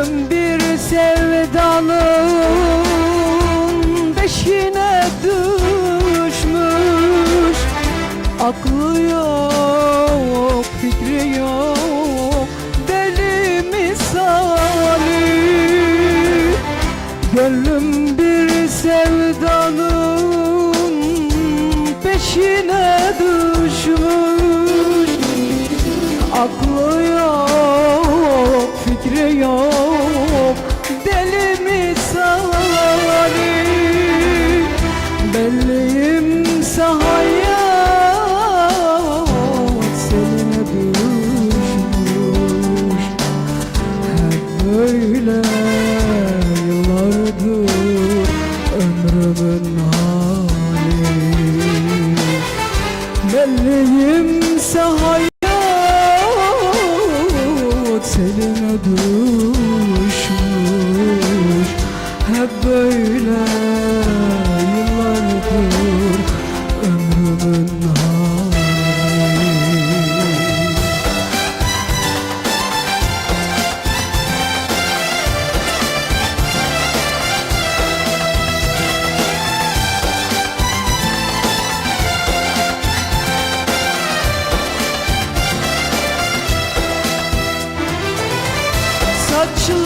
Düştüm bir sevdalığın peşine düşmüş. Aklı yok, fikri yok, deli misali. Gönlüm bir sevdanın peşine düşmüş. benimse hayat eline düşmüş Hep böyle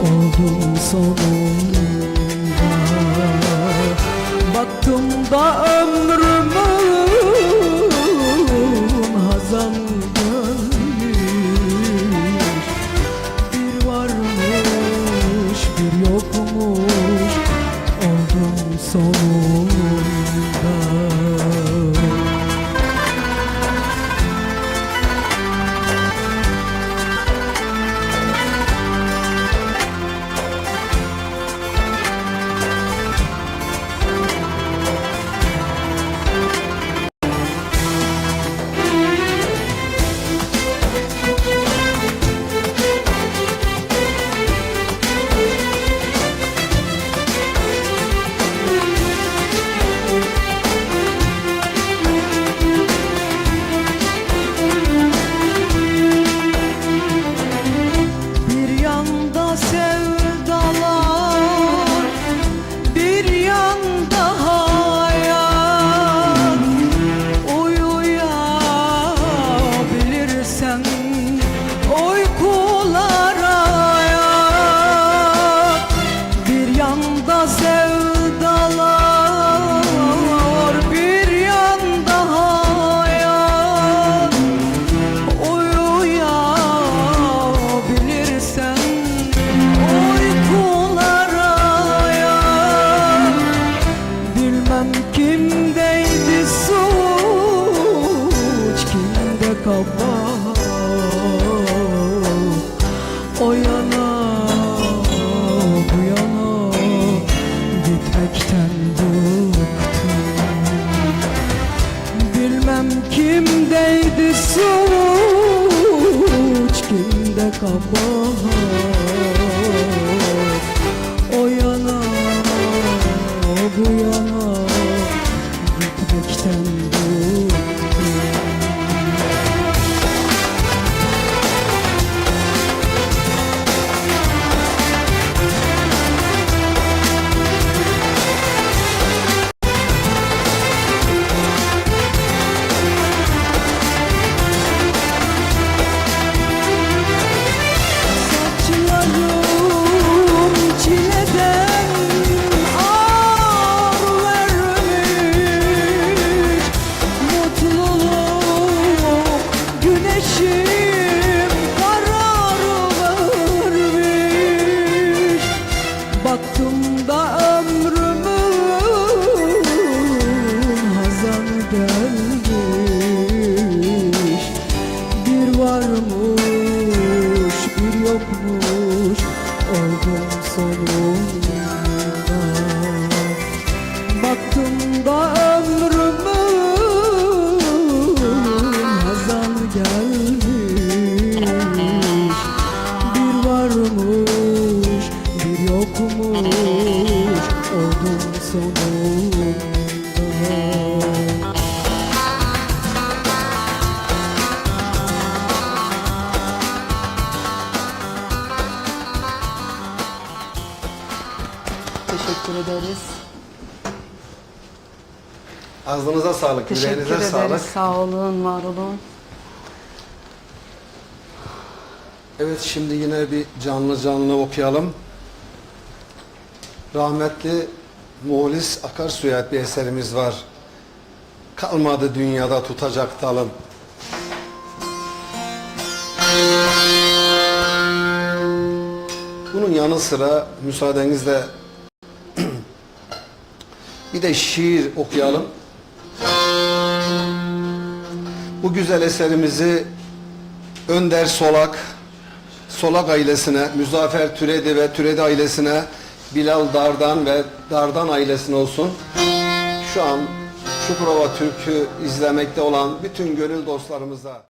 oldum sonunda. Baktım da ömrümün hazan dönmüş Bir varmış bir yokmuş. Oldum sonunda. 融入。Ağzınıza sağlık, Teşekkür yüreğinize ederiz. sağlık. Sağ olun, var olun. Evet şimdi yine bir canlı canlı okuyalım. Rahmetli Muhlis Akarsu'ya ait bir eserimiz var. Kalmadı dünyada tutacak dalım. Bunun yanı sıra müsaadenizle bir de şiir okuyalım. Bu güzel eserimizi Önder Solak, Solak ailesine, Müzafer Türedi ve Türedi ailesine, Bilal Dardan ve Dardan ailesine olsun. Şu an Çukurova Türk'ü izlemekte olan bütün gönül dostlarımıza